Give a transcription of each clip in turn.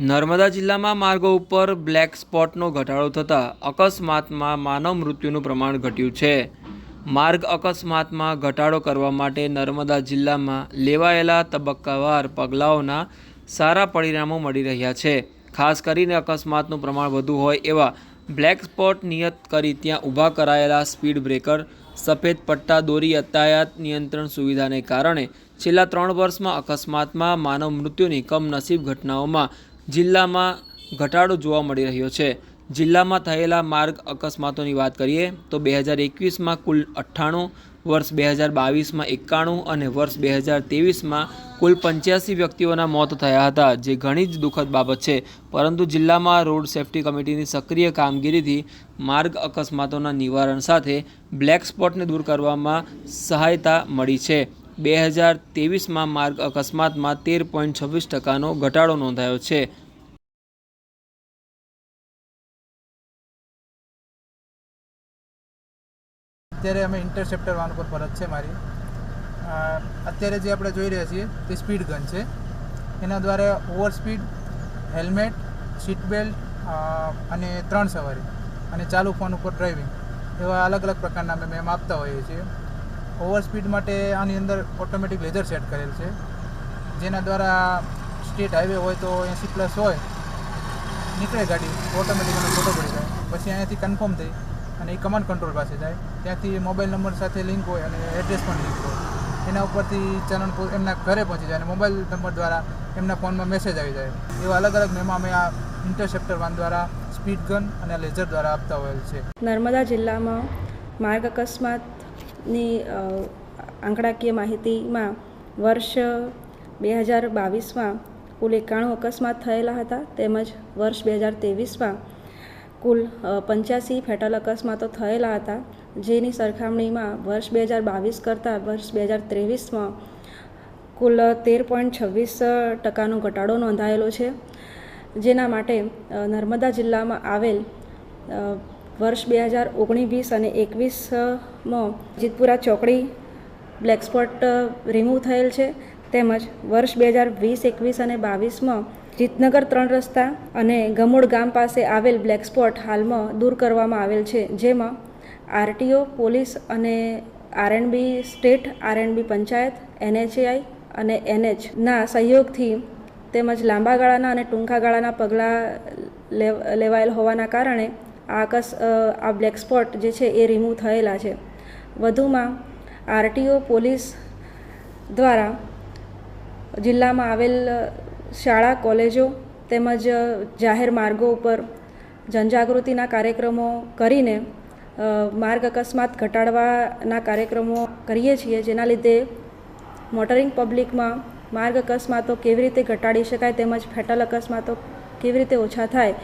નર્મદા જિલ્લામાં માર્ગો ઉપર બ્લેક સ્પોટનો ઘટાડો થતાં અકસ્માતમાં માનવ મૃત્યુનું પ્રમાણ ઘટ્યું છે. માર્ગ અકસ્માતમાં ઘટાડો કરવા માટે નર્મદા જિલ્લામાં લેવાયેલા તબક્કાવાર પગલાઓના સારા પરિણામો મળી રહ્યા છે. ખાસ કરીને અકસ્માતનું પ્રમાણ વધુ હોય એવા બ્લેક સ્પોટ નિયત કરી ત્યાં ઊભા કરાયેલા સ્પીડ બ્રેકર, સફેદ પટ્ટા દોરી યાતાયાત નિયંત્રણ સુવિધાને કારણે છેલ્લા ત્રણ વર્ષમાં અકસ્માતમાં માનવ મૃત્યુની કમનસીબ ઘટનાઓમાં જિલ્લામાં ઘટાડો જોવા મળી રહ્યો છે. જિલ્લામાં થયેલા માર્ગ અકસ્માતોની વાત કરીએ તો બે હજાર એકવીસમાં કુલ અઠ્ઠાણું, વર્ષ બે હજાર બાવીસમાં એકાણું અને વર્ષ બે હજાર ત્રેવીસમાં કુલ પંચ્યાસી વ્યક્તિઓના મોત થયા હતા, જે ઘણી જ દુઃખદ બાબત છે. પરંતુ જિલ્લામાં રોડ સેફ્ટી કમિટીની સક્રિય કામગીરીથી માર્ગ અકસ્માતોના નિવારણ સાથે બ્લેક સ્પોટને દૂર કરવામાં સહાયતા મળી છે. બે હજાર ત્રેવીસમાં માર્ગ અકસ્માતમાં તેર પોઈન્ટ છવ્વીસ ટકાનો ઘટાડો નોંધાયો છે. અત્યારે અમે ઇન્ટરસેપ્ટર વાન ઉપર ફરજ છે મારી. અત્યારે જે આપણે જોઈ રહ્યા છીએ તે સ્પીડ ગન છે. એના દ્વારા over speed, helmet, seat belt અને ત્રણ સવારી અને ચાલુ ફોન ઉપર ડ્રાઇવિંગ એવા અલગ અલગ પ્રકારના અમે મેમ આપતા હોઈએ છીએ. ઓવર સ્પીડ માટે આની અંદર ઓટોમેટિક લેઝર સેટ કરેલ છે. જેના દ્વારા સ્ટેટ હાઈવે હોય તો એંસી પ્લસ હોય, નીકળે ગાડી ઓટોમેટિક એનો ફોટો પડી જાય. પછી અહીંયાથી કન્ફર્મ થઈ અને એ કમાન્ડ કંટ્રોલ પાસે જાય. ત્યાંથી મોબાઈલ નંબર સાથે લિંક હોય અને એડ્રેસ પણ લિંક હોય. એના ઉપરથી ચલણ એમના ઘરે પહોંચી જાય અને મોબાઈલ નંબર દ્વારા એમના ફોનમાં મેસેજ આવી જાય. એવા અલગ અલગ મેમાં અમે આ ઇન્ટરસેપ્ટર વાન દ્વારા સ્પીડ ગન અને લેઝર દ્વારા આપતા હોયેલ છે. નર્મદા જિલ્લામાં માર્ગ અકસ્માતની અ, આંકડાકીય માહિતીમાં વર્ષ બે હજાર બાવીસમાં કુલ એકાણું અકસ્માત થયેલા હતા તેમજ વર્ષ બે હજાર ત્રેવીસમાં કુલ પંચ્યાસી ફેટલ અકસ્માતો થયેલા હતા જેની સરખામણીમાં વર્ષ બે હજાર બાવીસ કરતાં વર્ષ બે હજાર ત્રેવીસમાં કુલ તેર પોઈન્ટ છવ્વીસ ટકાનો ઘટાડો નોંધાયેલો છે. જેના માટે નર્મદા જિલ્લામાં આવેલ વર્ષ બે હજાર ઓગણીસ અને એકવીસમાં જીતપુરા ચોકડી બ્લેક સ્પોટ રિમૂવ થયેલ છે. તેમજ વર્ષ બે હજાર વીસ, એકવીસ અને બાવીસમાં જીતનગર ત્રણ રસ્તા અને ગમોડ ગામ પાસે આવેલ બ્લેક સ્પોટ હાલમાં દૂર કરવામાં આવેલ છે. જેમાં આરટીઓ, પોલીસ અને RNB state, RNB panchayat, NHAI અને એનએચના સહયોગથી તેમજ લાંબા ગાળાના અને ટૂંકા ગાળાના પગલાં લેવ, લેવાયેલ હોવાના કારણે આ અકસ આ બ્લેક સ્પોટ જે છે એ રિમૂવ થયેલા છે. વધુમાં આરટીઓ પોલીસ દ્વારા જિલ્લામાં આવેલ શાળા, કોલેજો તેમજ જાહેર માર્ગો ઉપર જનજાગૃતિના કાર્યક્રમો કરીને માર્ગ અકસ્માત ઘટાડવાના કાર્યક્રમો કરીએ છીએ, જેના લીધે મોટરિંગ પબ્લિકમાં માર્ગ અકસ્માતો કેવી રીતે ઘટાડી શકાય તેમજ ફેટલ અકસ્માતો કેવી રીતે ઓછા થાય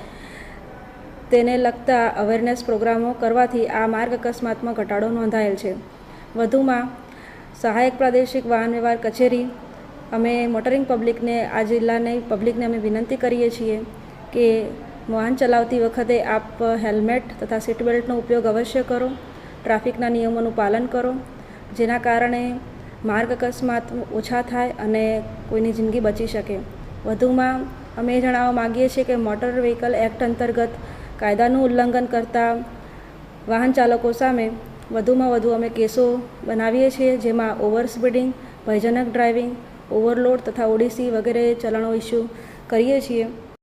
તેને લગતા અવેરનેસ પ્રોગ્રામો કરવાથી આ માર્ગ અકસ્માતમાં ઘટાડો નોંધાયેલ છે. વધુમાં, સહાયક પ્રાદેશિક વાહન વ્યવહાર કચેરી, અમે મોટરિંગ પબ્લિકને, આ જિલ્લાની, પબ્લિકને અમે વિનંતી કરીએ છીએ કે વાહન ચલાવતી વખતે આપ હેલ્મેટ તથા સીટ બેલ્ટનો ઉપયોગ અવશ્ય કરો, ટ્રાફિકના નિયમોનું પાલન કરો, જેના કારણે માર્ગ અકસ્માત ઓછા થાય અને કોઈની જિંદગી બચી શકે. વધુમાં, અમે જણાવવા માગીએ છીએ કે મોટર વ્હીકલ એક્ટ અંતર્ગત કાયદાનું ઉલ્લંઘન કરતા વાહન ચાલકો સામે વધુમાં વધુ અમે કેસો બનાવીએ છીએ, જેમાં ઓવર સ્પીડિંગ ભયજનક ડ્રાઇવિંગ, ઓવરલોડ તથા ઓડીસી વગેરે ચલણો ઇસ્યુ કરીએ છીએ.